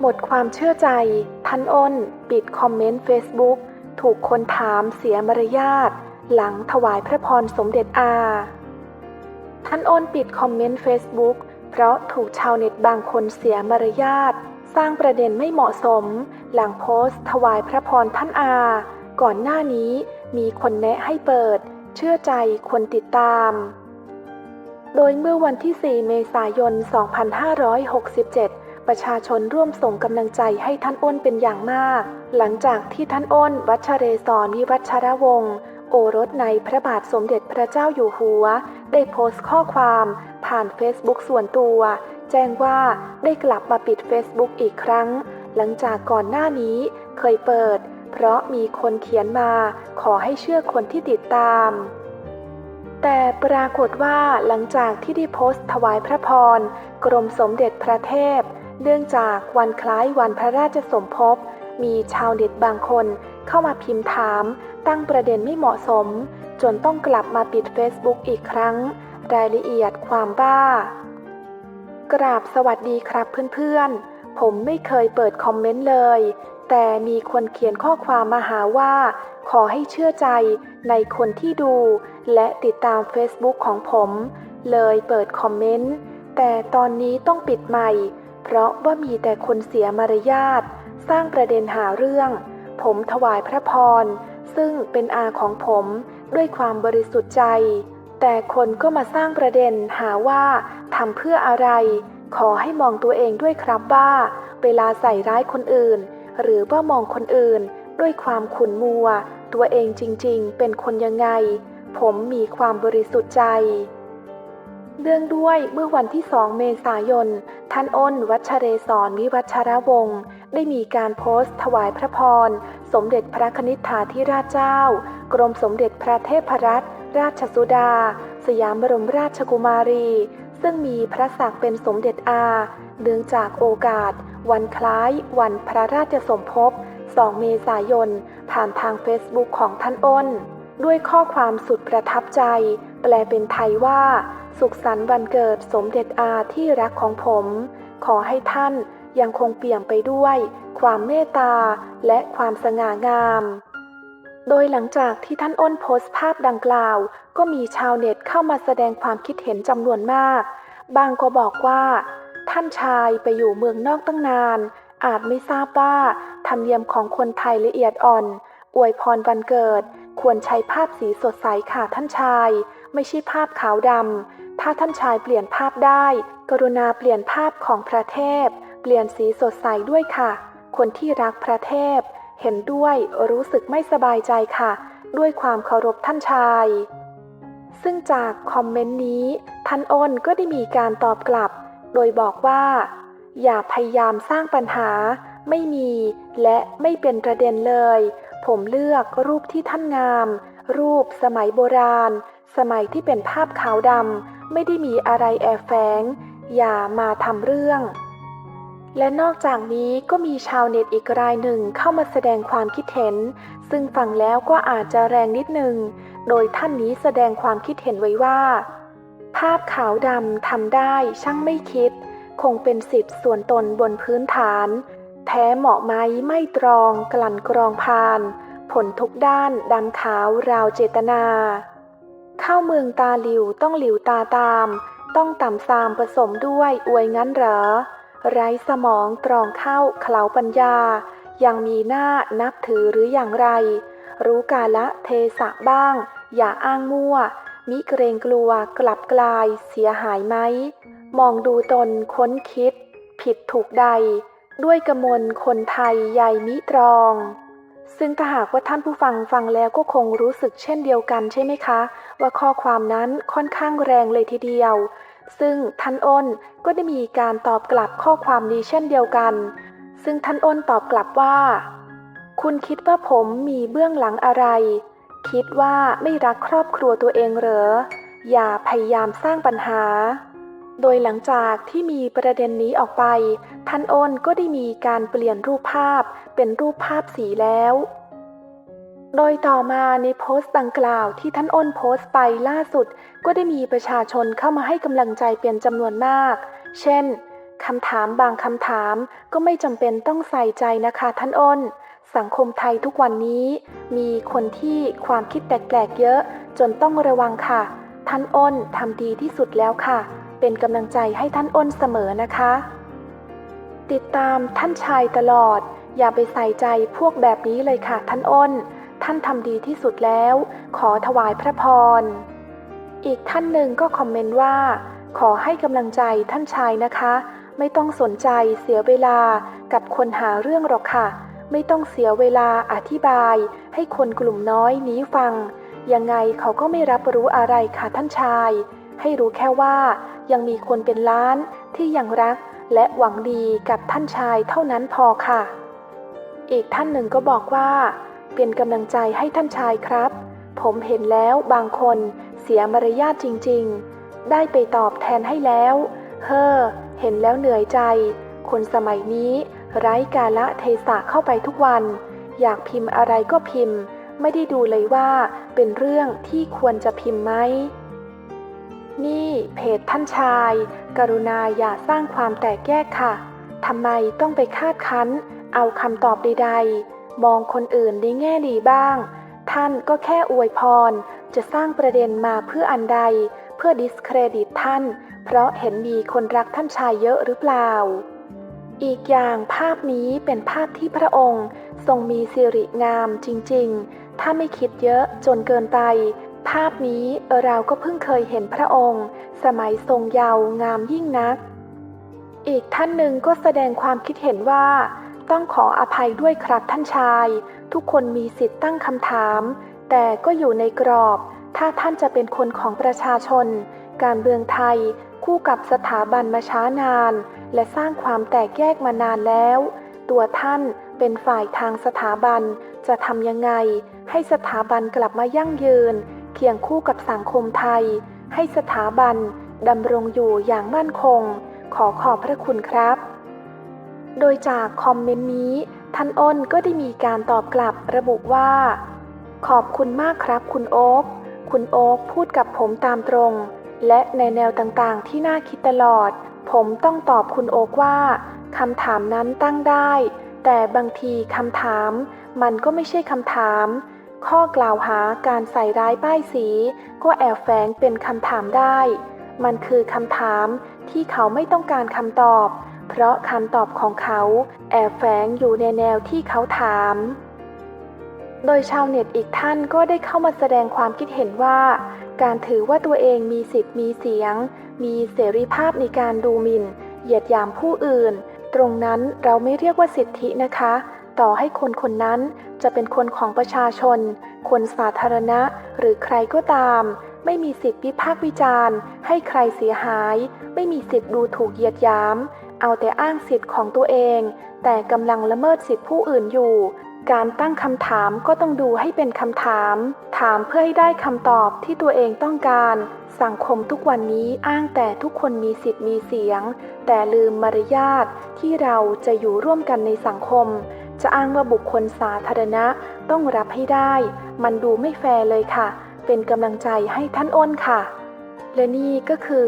หมดความเชื่อใจ ท่านอ้น ปิดคอมเมนต์ Facebook ถูกคนถามเสียมารยาทหลังถวายพระพรสมเด็จอา ท่านอ้นปิดคอมเมนต์ Facebook เพราะถูกชาวเน็ตบางคนเสียมารยาทสร้างประเด็นไม่เหมาะสม หลังโพสต์ ถวายพระพรท่านอา ก่อนหน้านี้มีคนแนะให้เปิด เชื่อใจคนติดตาม โดยเมื่อวันที่ 4 เมษายน 2567 ประชาชนร่วมส่งกำลังใจให้ท่านอ้นเป็นอย่างมาก หลังจากที่ท่านอ้น วัชเรศรวิวัชรวงศ์โอรสในพระบาทสมเด็จพระเจ้าอยู่หัว ได้โพสต์ข้อความผ่านเฟซบุ๊กส่วนตัว แจ้งว่าได้กลับมาปิด Facebook อีกครั้ง หลังจากก่อนหน้านี้เคยเปิด เพราะมีคนเขียนมาขอให้เชื่อคนที่ติดตาม แต่ปรากฏว่าหลังจากที่ได้โพสต์ถวายพระพร กรมสมเด็จพระเทพ เนื่องจากวันคล้ายวันพระราชสมภพ มีชาวเน็ตบางคนเข้ามาพิมพ์ถาม ตั้งประเด็นไม่เหมาะสม จนต้องกลับมาปิด Facebook อีกครั้ง รายละเอียดความบ้า กราบสวัสดีครับเพื่อนๆ ผมไม่เคยเปิดคอมเมนต์เลย แต่มีคนเขียนข้อความมาหาว่า ขอให้เชื่อใจในคนที่ดู และติดตาม Facebook ของผม เลยเปิดคอมเมนต์ แต่ตอนนี้ต้องปิดใหม่ เพราะว่ามีแต่คนเสียมารยาทสร้างประเด็นหาเรื่อง ผมถวายพระพร ซึ่งเป็นอาของผมด้วยความบริสุทธิ์ใจ แต่คนก็มาสร้างประเด็นหาว่าทำเพื่ออะไร ขอให้มองตัวเองด้วยครับว่า เวลาใส่ร้ายคนอื่น หรือว่ามองคนอื่น ด้วยความขุนมัว ตัวเองจริงๆ เป็นคนยังไง ผมมีความบริสุทธิ์ใจ เนื่องด้วยเมื่อวันที่ 2 เมษายน ท่านอ้น วัชเรศรวิวัชรวงศ์ได้มีการโพสต์ถวายพระพร สมเด็จพระคณิษฐาธิราชเจ้า กรมสมเด็จพระเทพรัตนราชสุดา สยามบรมราชกุมารี ซึ่งมีพระศักดิ์เป็นสมเด็จอาเนื่องจากโอกาส วันคล้าย วันพระราชสมภพ 2 เมษายน ผ่านทางเฟซบุ๊กของท่านอ้น ด้วยข้อความสุดประทับใจ แปลเป็นไทยว่า สุขสันต์วันเกิดสมเด็จอาที่รักของผม ขอให้ท่านยังคงเปี่ยมไปด้วย ความเมตตาและความสง่างาม โดยหลังจากที่ท่านอ้นโพสต์ภาพดังกล่าว ก็มีชาวเน็ตเข้ามาแสดงความคิดเห็นจำนวนมาก บางก็บอกว่า ท่านชายไปอยู่เมืองนอกตั้งนาน อาจไม่ทราบว่าธรรมเนียมของคนไทยละเอียดอ่อน อวยพรวันเกิด ควรใช้ภาพสีสดใสค่ะท่านชาย ไม่ใช่ภาพขาวดำ ถ้าท่านชายเปลี่ยนภาพได้ กรุณาเปลี่ยนภาพของพระเทพ เปลี่ยนสีสดใสด้วยค่ะ คนที่รักพระเทพ เห็นด้วยรู้สึกไม่สบายใจค่ะ ด้วยความเคารพท่านชาย ซึ่งจากคอมเมนต์นี้ ท่านอ้นก็ได้มีการตอบกลับ โดยบอกว่า อย่าพยายามสร้างปัญหา ไม่มีและไม่เป็นประเด็นเลย ผมเลือกรูปที่ท่านงาม รูปสมัยโบราณ สมัยที่เป็นภาพขาวดำไม่ได้มีอะไรแอบแฝงอย่ามาทำเรื่อง และนอกจากนี้ก็มีชาวเน็ตอีกรายหนึ่งเข้ามาแสดงความคิดเห็น ซึ่งฟังแล้วก็อาจจะแรงนิดหนึ่ง โดยท่านนี้แสดงความคิดเห็นไว้ว่า ภาพขาวดำทำได้ช่างไม่คิด คงเป็นสิทธิ์ส่วนตนบนพื้นฐาน แท้เหมาะไหมไม่ตรอง กลั่นกรองพาน ผลทุกด้านดำขาวราวเจตนา เข้าเมืองตาหลิวต้องหลิวตาตาม ต้องต่ำซามผสมด้วยอวยงั้นเหรอ ไร้สมองตรองเข้าเคลาปัญญา ยังมีหน้านับถือหรืออย่างไร รู้กาละเทศะบ้าง อย่าอ้างมั่ว มิเกรงกลัวกลับกลายเสียหายไหม มองดูตนค้นคิด ผิดถูกใด ด้วยกระมวลคนไทยใหญ่มิตรอง ซึ่งถ้าหากว่าท่านผู้ฟังฟังแล้วก็คงรู้สึกเช่นเดียวกันใช่ไหมคะ ว่าข้อความนั้นค่อนข้างแรงเลยทีเดียว ซึ่งท่านอ้นก็ได้มีการตอบกลับข้อความนี้เช่นเดียวกัน ซึ่งท่านอ้นตอบกลับว่า คุณคิดว่าผมมีเบื้องหลังอะไร คิดว่าไม่รักครอบครัวตัวเองเหรออย่าพยายามสร้างปัญหา โดยหลังจากที่มีประเด็นนี้ออกไป ท่านอ้นก็ได้มีการเปลี่ยนรูปภาพเป็นรูปภาพสีแล้ว โดยต่อมาในโพสต์ดังกล่าวที่ท่านอ้นโพสต์ไปล่าสุด ก็ได้มีประชาชนเข้ามาให้กำลังใจเป็นจำนวนมาก เช่นคำถามบางคำถามก็ไม่จำเป็นต้องใส่ใจนะคะท่านอ้น สังคมไทยทุกวันนี้ มีคนที่ความคิดแปลกๆเยอะ จนต้องระวังค่ะ ท่านอ้นทำดีที่สุดแล้วค่ะ เป็นกำลังใจให้ท่านอ้นเสมอนะคะ ติดตามท่านชายตลอด อย่าไปใส่ใจพวกแบบนี้เลยค่ะท่านอ้น ท่านทำดีที่สุดแล้ว ขอถวายพระพร อีกท่านหนึ่งก็คอมเมนต์ว่า ขอให้กำลังใจท่านชายนะคะ ไม่ต้องสนใจเสียเวลากับคนหาเรื่องหรอกค่ะ ไม่ต้องเสียเวลาอธิบาย ให้คนกลุ่มน้อยนี้ฟัง ยังไงเขาก็ไม่รับรู้อะไรค่ะท่านชาย ให้รู้แค่ว่ายังมีคนเป็นล้านที่ยังรักและหวังดีกับท่านชายเท่านั้นพอค่ะ อีกท่านหนึ่งก็บอกว่า เป็นกำลังใจให้ท่านชายครับ ผมเห็นแล้วบางคนเสียมารยาทจริงๆ ได้ไปตอบแทนให้แล้ว เฮ้อ เห็นแล้วเหนื่อยใจ คนสมัยนี้ไร้กาละเทศะเข้าไปทุกวัน อยากพิมพ์อะไรก็พิมพ์ ไม่ได้ดูเลยว่าเป็นเรื่องที่ควรจะพิมพ์ไหม นี่เพจท่านชาย กรุณาอย่าสร้างความแตกแยกค่ะ ทำไมต้องไปคาดคั้น เอาคำตอบใดๆ มองคนอื่นในแง่ดีบ้าง ท่านก็แค่อวยพร จะสร้างประเด็นมาเพื่ออันใด เพื่อดิสเครดิตท่าน เพราะเห็นมีคนรักท่านชายเยอะหรือเปล่า อีกอย่างภาพนี้เป็นภาพที่พระองค์ ทรงมีสิริงามจริงๆ ถ้าไม่คิดเยอะจนเกินไป ภาพนี้เราก็เพิ่งเคยเห็นพระองค์ สมัยทรงเยาว์งามยิ่งนัก อีกท่านหนึ่งก็แสดงความคิดเห็นว่า ต้องขออภัยด้วยครับท่านชาย ทุกคนมีสิทธิ์ตั้งคำถาม แต่ก็อยู่ในกรอบ ถ้าท่านจะเป็นคนของประชาชน การเมืองไทยคู่กับสถาบันมาช้านาน และสร้างความแตกแยกมานานแล้ว ตัวท่านเป็นฝ่ายทางสถาบันจะทำยังไง ให้สถาบันกลับมายั่งยืน คียงคู่กับสังคมไทย ให้สถาบันดำรงอยู่อย่างมั่นคง ขอขอบพระคุณครับ โดยจากคอมเมนต์นี้ท่านอ้นก็ได้มีการตอบกลับระบุว่า ขอบคุณมากครับคุณโอ๊คคุณโอ๊คพูดกับผมตามตรง และในแนวต่างๆที่น่าคิดตลอด ผมต้องตอบคุณโอ๊คว่าคำถามนั้นตั้งได้ แต่บางทีคำถามมันก็ไม่ใช่คำถาม ข้อกล่าวหาการใส่ร้ายป้ายสี ก็แอบแฝงเป็นคำถามได้ มันคือคำถามที่เขาไม่ต้องการคำตอบ เพราะคำตอบของเขาแอบแฝงอยู่ในแนวที่เขาถาม โดยชาวเน็ตอีกท่านก็ได้เข้ามาแสดงความคิดเห็นว่า การถือว่าตัวเองมีสิทธิ์มีเสียง มีเสรีภาพในการดูหมิ่น เหยียดหยามผู้อื่น ตรงนั้นเราไม่เรียกว่าสิทธินะคะ ต่อให้คนคนนั้น จะเป็นคนของประชาชน คนสาธารณะ หรือใครก็ตาม ไม่มีสิทธิ์วิพากษ์วิจารณ์ ให้ใครเสียหาย ไม่มีสิทธิดูถูกเหยียดหยาม เอาแต่อ้างสิทธิของตัวเอง แต่กำลังละเมิดสิทธิผู้อื่นอยู่ การตั้งคำถามก็ต้องดูให้เป็นคำถาม ถามเพื่อให้ได้คำตอบที่ตัวเองต้องการ สังคมทุกวันนี้อ้างแต่ทุกคนมีสิทธิ์มีเสียง แต่ลืมมารยาทที่เราจะอยู่ร่วมกันในสังคม จะอ้างว่าบุคคลสาธารณะต้องรับให้ได้ มันดูไม่แฟร์เลยค่ะ เป็นกำลังใจให้ท่านอ้นค่ะ และนี่ก็คือ